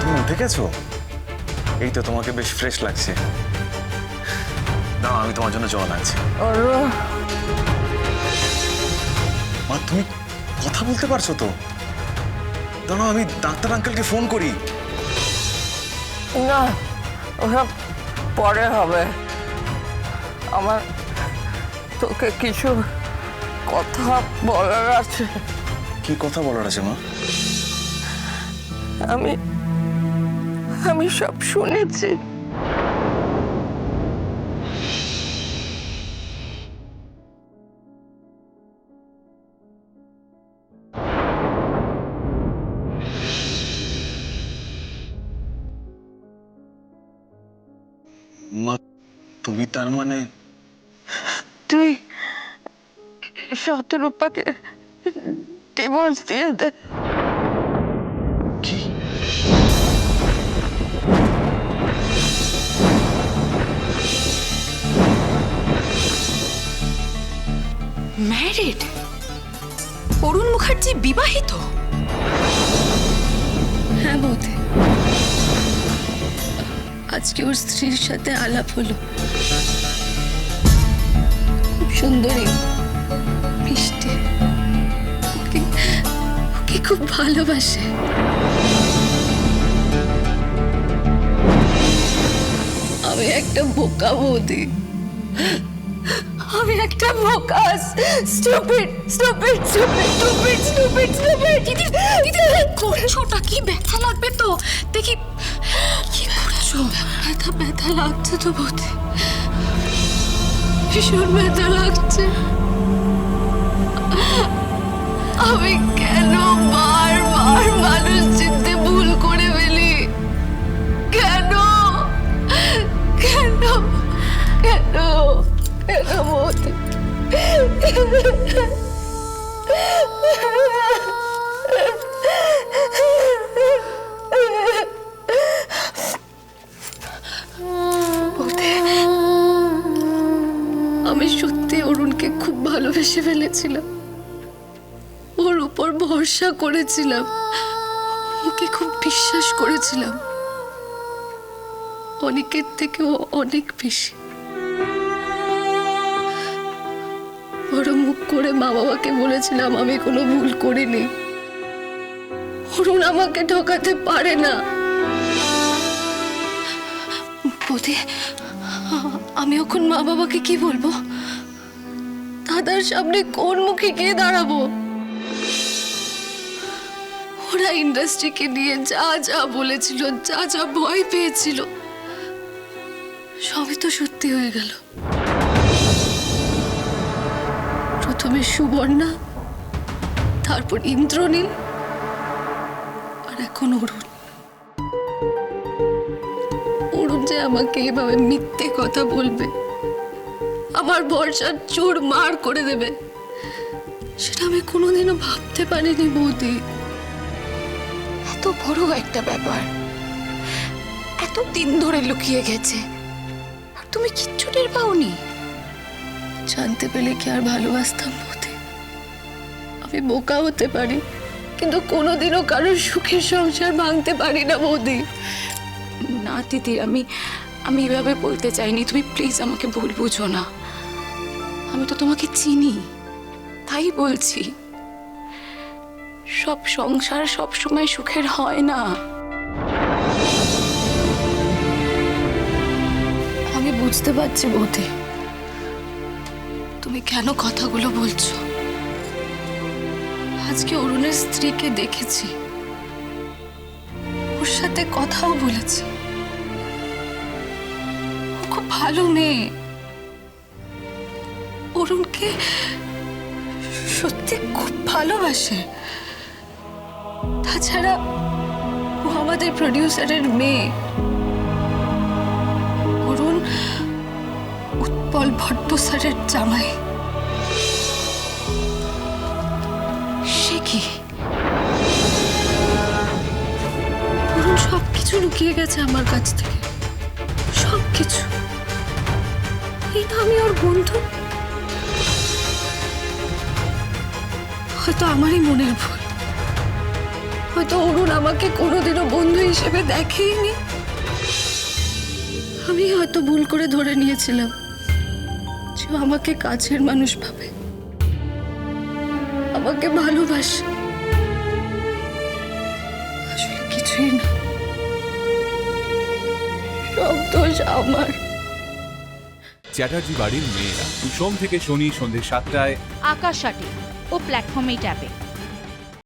তুমি উঠে গেছো এই তো তোমাকে বেশ ফ্রেশ লাগছে। দাও আমি তোমার জন্য জল আনছি। মা তুমি কথা বলতে পারছ তো? দাঁড়াও আমি ডাক্তার আঙ্কেলকে ফোন করি। না ওসব পরে হবে। আমার তোকে কিছু কথা বলার আছে। কি কথা বলার আছে মা? আমি আমি সব শুনেছি। মা তুমি তার মানে? তুই শতরূপাকে ডিভোর্স দিয়ে দে। ম্যারিড অরুণ মুখার্জি বিবাহিত? হ্যাঁ বৌদি। আজকে ওর স্ত্রীর সাথে আলাপ হলো। সুন্দরী, মিষ্টি। ওকে খুব ভালোবাসে। আমি একটা বোকা বৌদি। আমি একটা বোকা stupid stupid stupid stupid stupid stupid দিদি দিদি করছোটা কি ব্যথা লাগবে তো? দেখি কি করছ? ব্যথা ব্যথা লাগছে তো বৌদি ভীষণ ব্যথা লাগছে। আমি কেন বারবার মানুষ চিনতে আমি সত্যি অরুণকে খুব ভালোবেসে ফেলেছিলাম। ওর উপর ভরসা করেছিলাম। ওকে খুব বিশ্বাস করেছিলাম। অনেকের থেকে অনেক বেশি। করে মা বাবাকে বলেছিলাম, আমি কোনো ভুল করিনি। অরুণ আমাকে ঠকাতে পারে না। আমি এখন মা বাবাকে কি বলব? দাদার সামনে কোন মুখে গিয়ে দাঁড়াবো? ওরা ইন্ডাস্ট্রিকে নিয়ে যা যা বলেছিল, যা যা ভয় পেয়েছিল, সবই তো সত্যি হয়ে গেল। প্রথমে সুবর্ণা, তারপর ইন্দ্রনীল, আর এখন অরুণ। অরুণ যে আমাকে এভাবে মিথ্যে কথা বলবে, আমার বর্ষার চোর মার করে দেবে, সেটা আমি কোনোদিনও ভাবতে পারিনি বৌদি। এত বড় একটা ব্যাপার। এত দিন ধরে লুকিয়ে গেছে। আর তুমি কিচ্ছু টের পাওনি? জানতে পেলে কি আর ভালোবাসতাম বৌদি আমি বোকা হতে পারি কিন্তু কোনোদিনও কারোর সুখের সংসার ভাঙতে পারি না বৌদি। না দিদি আমি আমি এভাবে বলতে চাইনি। তুমি প্লিজ আমাকে ভুল বুঝো না। আমি তো তোমাকে চিনি তাই বলছি। সব সংসার সব সময় সুখের হয় না। আমি বুঝতে পারছি বৌদি। তুমি কেন কথাগুলো বলছো? আজকে অরুণের স্ত্রীকে দেখেছি। ওর সাথে কথাও বলেছি। খুব ভালো মেয়ে। অরুণকে সত্যি খুব ভালোবাসে। তাছাড়া ও আমাদের প্রডিউসারের মেয়ে। অরুণ উৎপল ভট্ট স্যারের জামাই। সে কি? সব কিছু লুকিয়ে গেছে আমার কাছ থেকে। সব কিছু আমি ওর বন্ধু। হয়তো আমারই মনের ভুল। হয়তো অরুণ আমাকে কোনোদিনও বন্ধু হিসেবে দেখেইনি। আমি হয়তো ভুল করে ধরে নিয়েছিলাম। যে আমাকে কাছের মানুষ ভাবে। আমাকে ভালোবাসে। আসলে কিছুই না। সব দোষ আমার। চ্যাটার্জি বাড়ির মেয়েরা। সোম থেকে শনি সন্ধ্যে সাতটায় আকাশ আটে ও প্ল্যাটফর্মেই ট্যাপে